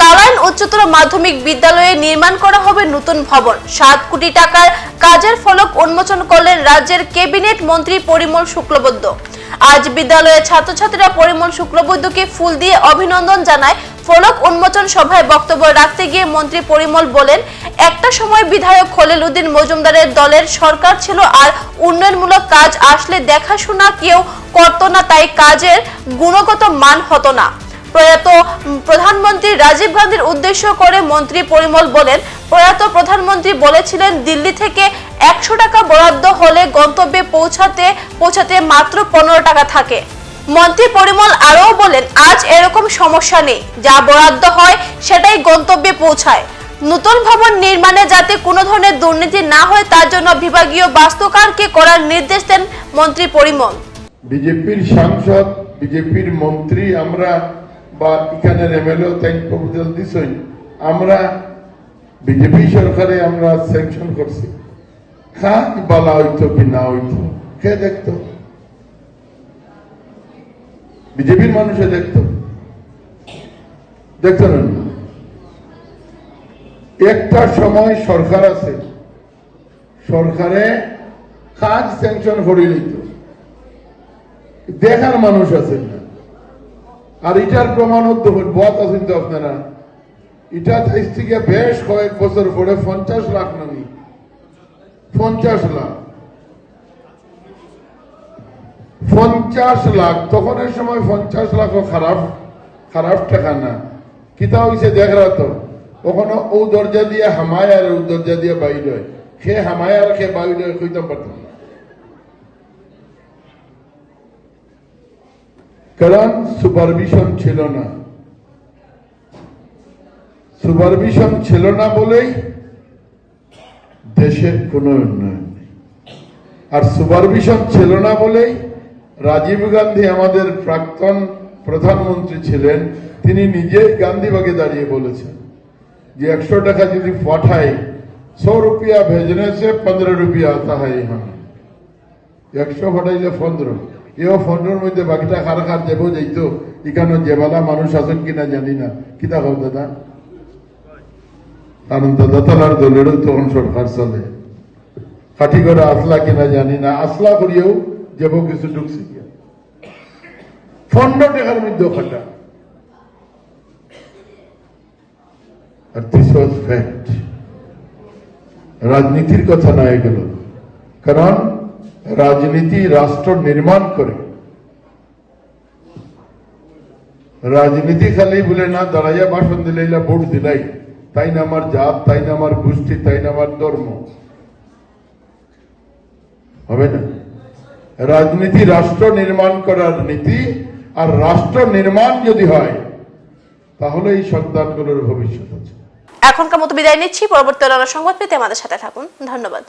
কালাইন উচ্চতর মাধ্যমিক বিদ্যালয়ে নির্মাণ করা হবে নতুন ভবন। সাত কোটি টাকার কাজের ফলক উন্মোচন করলেন রাজ্যের ক্যাবিনেট মন্ত্রী পরিমল শুক্লবৈদ্য। আজ বিদ্যালয়ের ছাত্রছাত্রীরা পরিমল শুক্লবৈদ্যকে ফুল দিয়ে অভিনন্দন জানায় ফলক উন্মোচন সভায় বক্তব্য রাখতে গিয়ে মন্ত্রী পরিমল বলেন, একটা সময় বিধায়ক খলিল উদ্দিন মজুমদারের দলের সরকার ছিল আর উন্নয়নমূলক কাজ আসলে দেখাশোনা কেউ করতো না, তাই কাজের গুণগত মান হতো না। প্রয়াত প্রধানমন্ত্রী রাজীব গান্ধীর উদ্দেশ্য করে মন্ত্রী পরিমল বলেন, প্রয়াত প্রধানমন্ত্রী বলেছিলেন, দিল্লি থেকে একশো টাকা বরাদ্দ হলে গন্তব্যে পৌঁছাতে পৌঁছাতে মাত্র পনেরো টাকা থাকে। মন্ত্রী পরিমল আরও বলেন, আজ এরকম সমস্যা নেই। যা বরাদ্দ হয়, সেটাই গন্তব্যে পৌঁছায়। নতুন ভবন নির্মাণে যাতে কোনো ধরনের দুর্নীতি না হয়, তার জন্য বিভাগীয় বাস্তুকারকে করার নির্দেশ দেন মন্ত্রী পরিমল। বিজেপির সাংসদ, বিজেপির মন্ত্রী, আমরা বা এখানের এমএলএ প্রপোজাল দিছই। আমরা বিজেপি সরকারে আমরা স্যাংশন করছি। খা কি বলা হইতো কি না হইতো, কে দেখতো? বিজেপির মানুষে দেখতো। দেখতো না? একটা সময় সরকার আছে। সরকারে কাজ স্যাংশন করে নিত। দেখার মানুষ আছেন না। আর এটার প্রমাণ বত আছেন তো আপনারা। থাইস থেকে বেশ কয়েক বছর পরে পঞ্চাশ লাখ নামি। পঞ্চাশ লাখ। পঞ্চাশ লাখ তখন এই সময় পঞ্চাশ লাখও খারাপ খারাপ টাকা না। কিতা হয়েছে দেখরা তো কখনো ও দরজা দিয়ে হামায় আর ও দরজা দিয়ে বাইর হয়। সে হামায় আর সে বাইর হয়, কইতাম পারতাম কারণ সুপারভিশন ছিল না। সুপারভিশন ছিল না বলেই দেশের কোনো উন্নয়ন নেই। আর সুপারভিশন ছিল না বলেই রাজীব গান্ধী আমাদের প্রাক্তন প্রধানমন্ত্রী ছিলেন তিনি নিজেই গান্ধীবাগে দাঁড়িয়ে বলেছেন যে একশো টাকা যদি পাঠাই সौ रुपया भेजने से पंद्रह रुपया आता है यहाँ একশো পাঠাইলে পনেরো এও পনেরোর মধ্যে বাকিটা কার কার দেবো যাইত এখানে যেবালা মানুষ আছেন কিনা জানি না কিতা হোক দাদা কারণ দাদা তালার দলেরও তখন সরকার চলে খাটি করে আসলা কিনা জানি না আসলা করিয়েও যাব কিছু ঢুকছি গিয়া পনেরো টাকার মধ্যে খাটা আর দিস ওয়াজ ফ্যাক্ট রাজনীতির কথা নয় এগুলো কারণ রাজনীতি রাষ্ট্র নির্মাণ করে। রাজনীতি খালি বলে না, দাঁড়াইয়া ভাষণ দিলাইলা ভোট দিলাই। তাই না আমার জাত, তাই না আমার গোষ্ঠী, তাই না আমার ধর্ম। হবে না? রাজনীতি রাষ্ট্র নির্মাণ করার নীতি, আর রাষ্ট্র নির্মাণ যদি হয়, তাহলে এই সন্তানগুলোর ভবিষ্যৎ আছে। এখনকার মতো বিদায় নিচ্ছি। পরবর্তী সংবাদ পেতে আমাদের সাথে থাকুন। ধন্যবাদ।